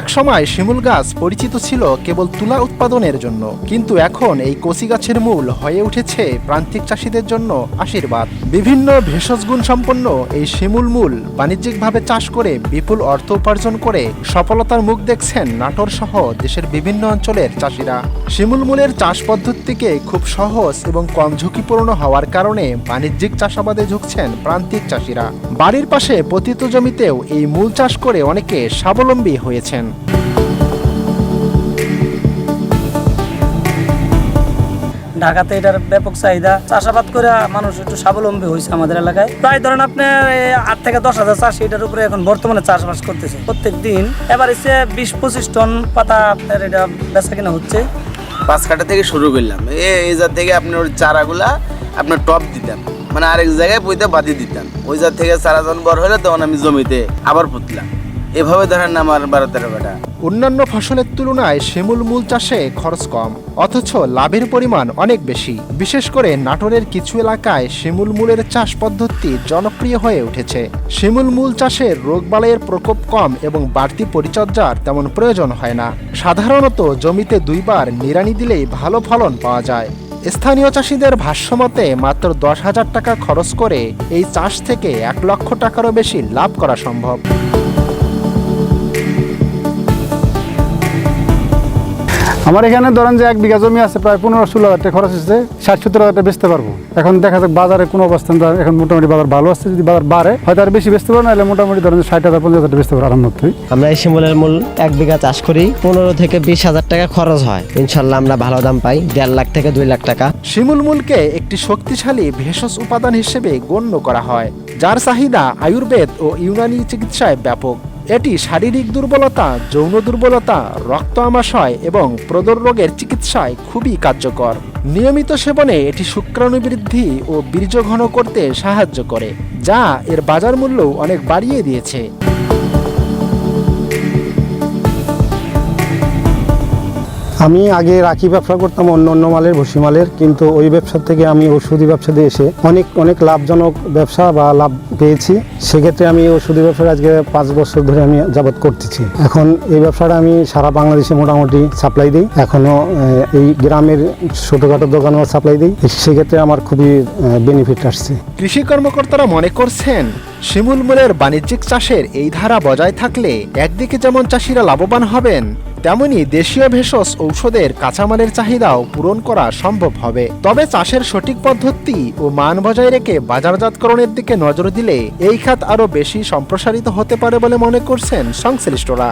একসময় শিমুল গাছ পরিচিত ছিল কেবল তুলা উৎপাদনের জন্য। কিন্তু এখন এই কচি গাছের মূল হয়ে উঠেছে প্রান্তিক চাষিদের জন্য আশীর্বাদ। বিভিন্ন ভেষজ গুণ সম্পন্ন এই শিমুল মূল বাণিজ্যিকভাবে চাষ করে বিপুল অর্থ উপার্জন করে সফলতার মুখ দেখছেন নাটোর সহ দেশের বিভিন্ন অঞ্চলের চাষিরা। শিমুল মূলের চাষ পদ্ধতিকে খুব সহজ এবং কম ঝুঁকিপূর্ণ হওয়ার কারণে বাণিজ্যিক চাষাবাদে ঝুঁকছেন প্রান্তিক চাষিরা। বাড়ির পাশে পতিত জমিতেও এই মূল চাষ করে অনেকে স্বাবলম্বী হয়েছেন। ঢাকাতে এটার ব্যাপক চাহিদা। চাষাবাদ করে মানুষ একটু স্বাবলম্বী হয়েছে আমাদের এলাকায়। প্রায় ধরেন আপনার আট থেকে দশ হাজার চাষি এটার উপরে এখন বর্তমানে চাষবাস করতেছে। প্রত্যেক দিন এবার এসে বিশ পঁচিশ টন পাতা আপনার এটা বেচা কিনা হচ্ছে। পাঁচ কাটা থেকে শুরু করলাম। এই জাত থেকে আপনার চারাগুলা আপনার টপ দিতাম। মানে আরেক জায়গায় পইতে বাদি দিতাম। ওই জাত থেকে চারা যখন বড় হলে, তখন আমি জমিতে আবার পুতলাম। এভাবে ধরেন আমার বারো তেরো কাটা অন্যান্য ফসলের তুলনায় শিমুল মূল চাষে খরচ কম, অথচ লাভের পরিমাণ অনেক বেশি। বিশেষ করে নাটোরের কিছু এলাকায় শিমুল মূলের চাষ পদ্ধতি জনপ্রিয় হয়ে উঠেছে। শিমুল মূল চাষের রোগবালাইয়ের প্রকোপ কম এবং বাড়তি পরিচর্যার তেমন প্রয়োজন হয় না। সাধারণত জমিতে দুইবার নিড়ানি দিলেই ভালো ফলন পাওয়া যায়। স্থানীয় চাষিদের ভাষ্যমতে মাত্র দশ হাজার টাকা খরচ করে এই চাষ থেকে এক লক্ষ টাকারও বেশি লাভ করা সম্ভব। আমার এখানে ধরেন যে এক বিঘা জমি আছে প্রায় পনেরো ষোলো হাজার টাকা খরচ হচ্ছে ষাট সত্তর হাজার টাকা বেচতে পারব। এখন দেখা যাক বাজারে কোনো অবস্থান ধর এখন মোটামুটি বাজার ভালো আছে যদি বাজার বাড়ে হয়তো আর বেশি বেচতে পারব না হলে মোটামুটি ধরেন ষাট হাজার পঞ্চাশ হাজার বেচতে পারব আরামতেই আমরা এই শিমুলের মূল এক বিঘা চাষ করি পনেরো থেকে বিশ হাজার টাকা খরচ হয়। ইনশাল্লাহ আমরা ভালো দাম পাই দেড় লাখ থেকে দুই লাখ টাকা। শিমুল মূলকে একটি শক্তিশালী ভেষজ উপাদান হিসেবে গণ্য করা হয় যার চাহিদা আয়ুর্বেদ ও ইউনানি চিকিৎসায় ব্যাপক। এটি শারীরিক দুর্বলতা, যৌন দুর্বলতা, রক্ত আমাশয় এবং প্রদর রোগের চিকিৎসায় খুবই কার্যকর। নিয়মিত সেবনে এটি শুক্রাণু বৃদ্ধি ও বীর্য ঘন করতে সাহায্য করে, যা এর বাজার মূল্য অনেক বাড়িয়ে দিয়েছে। আমি আগে রাখি ব্যবসা করতাম, অন্য অন্য মালের, ভুসি মালের, কিন্তু ওই ব্যবসা থেকে আমি ওষুধি ব্যবসাতে এসে অনেক অনেক লাভজনক ব্যবসা বা লাভ পেয়েছি। সেক্ষেত্রে আমি ওষুধি ব্যবসা আজকে পাঁচ বছর ধরে আমি যাবত করতেছি। এখন এই ব্যবসাটা আমি সারা বাংলাদেশে মোটামুটি সাপ্লাই দিই। এখনও এই গ্রামের ছোটোখাটো দোকানেও সাপ্লাই দিই। সেক্ষেত্রে আমার খুবই বেনিফিট আসছে। কৃষি কর্মকর্তারা মনে করছেন, শিমুল মূলের বাণিজ্যিক চাষের এই ধারা বজায় থাকলে একদিকে যেমন চাষিরা লাভবান হবেন তেমনি দেশীয় ভেষজ ঔষধের কাঁচামালের চাহিদাও পূরণ করা সম্ভব হবে। তবে চাষের সঠিক পদ্ধতি ও মান বজায় রেখে বাজারজাতকরণের দিকে নজর দিলে এই খাত আরও বেশি সম্প্রসারিত হতে পারে বলে মনে করছেন সংশ্লিষ্টরা।